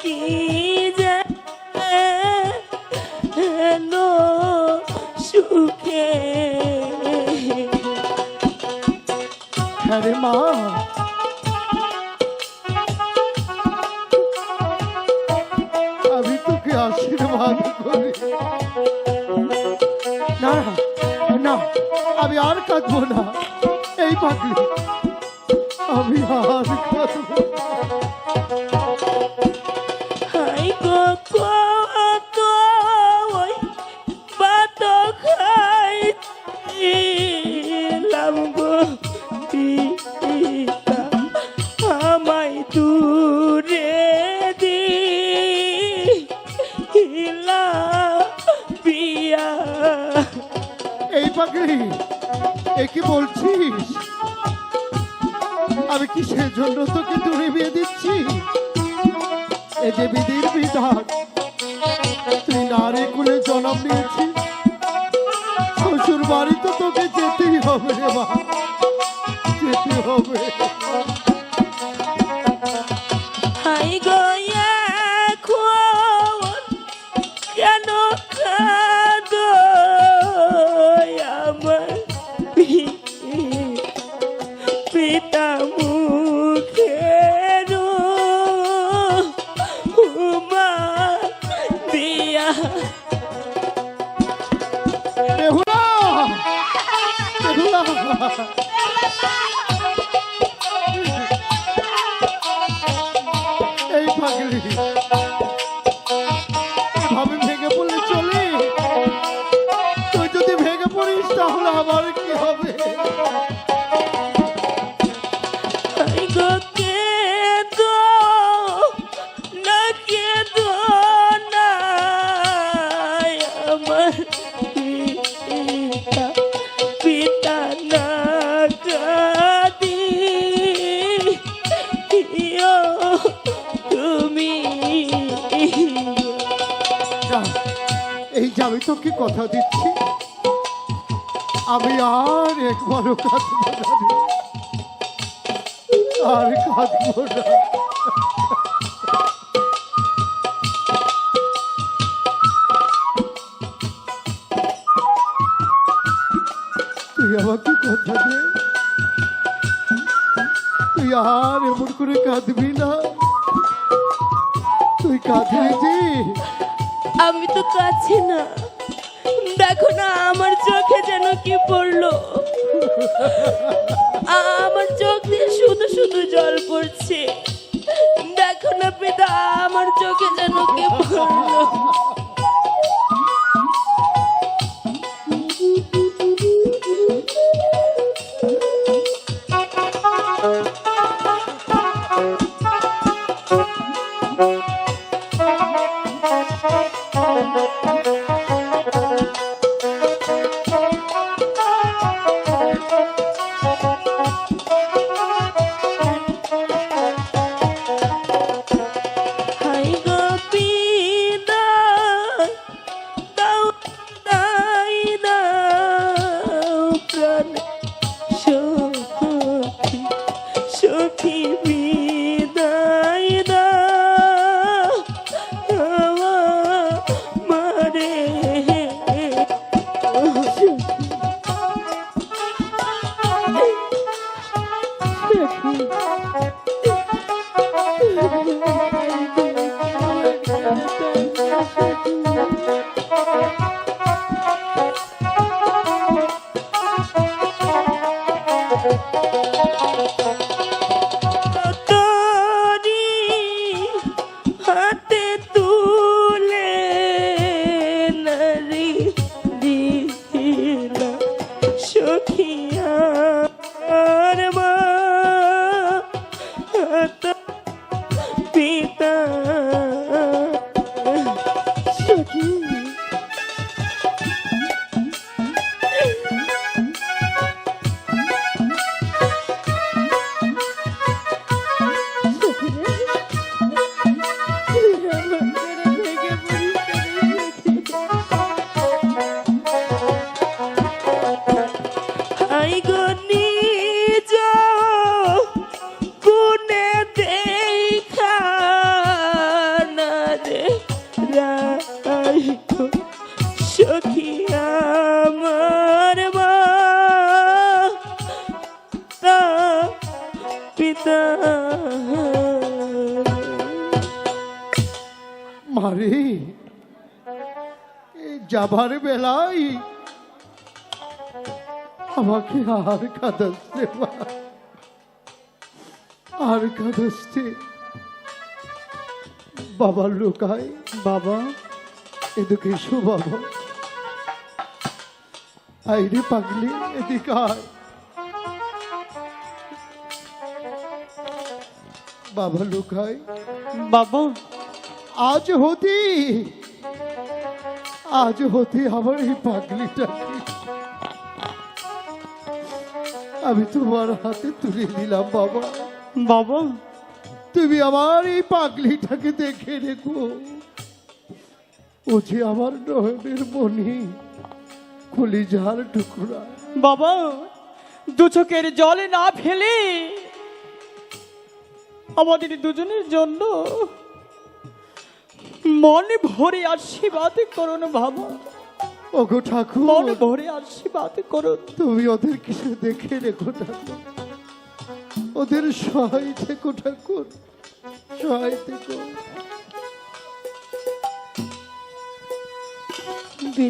থাকি যেন সুখে। হ্যাঁ মা। আমি তোকে আশীর্বাদ করি। না না, আমি আর কাঁদবো না। এই পাগলি, আমি আর কাঁদবো এই পাগলি এ কি বলছিস? আমি কি সেজন্য তোকে দূরে বিয়ে দিচ্ছি? এ যে বিধির বিধান, তুই নারী কুলে জন্ম নিয়েছিস শ্বশুর বাড়ি তো তোকে যেতেই হবে রে মা, যেতে হবে। হাই গো এখন কেন কাঁদ এই পাগলি। এভাবে ভেঙে পড়লে চলে। তুই যদি ভেঙে পড়িস তাহলে আমার কি হবে? তোকে কথা দিচ্ছি। আমি আর কাঁদবো না আর কাঁদবো না। তুই কথা দে। তুই আর এমন করে কাঁদবি না। তুই কাঁদলি যে। আমি তো কাছি না। দেখো না আমার চোখে যেন কি পড়ল। আমার চোখ দিয়ে শুধু শুধু জল পড়ছে। সখীর বিদায় দাও মারে Thank. মারে। যাবার বেলায় আমাকে আর কাঁদাচ্ছে আর কাঁদাচ্ছে। বাবার লোকায়। বাবা এদিকে এসো বাবা আইরে পাগলি, এদিকে আয়। বাবা লোকায়। বাবা আজ হতে আজ হতে আমার এই পাগলিটাকে আমি তোমার হাতে তুলে দিলাম বাবা। বাবা। তুমি আমার এই পাগলিটাকে দেখে রেখো। ও যে আমার নয়নের মনি কলিজার টুকরা। বাবা দু চোখের জলে না ফেলে আমাদের দুজনের জন্য মনে ভরে আশীর্বাদ করুন বাবা। ওগো ঠাকুর। মনে ভরে আশীর্বাদ করো তুমি ওদের কিছু দেখে রেখো ঠাকুর। ওদের সহায় থেকো ঠাকুর। সহায় থেকো।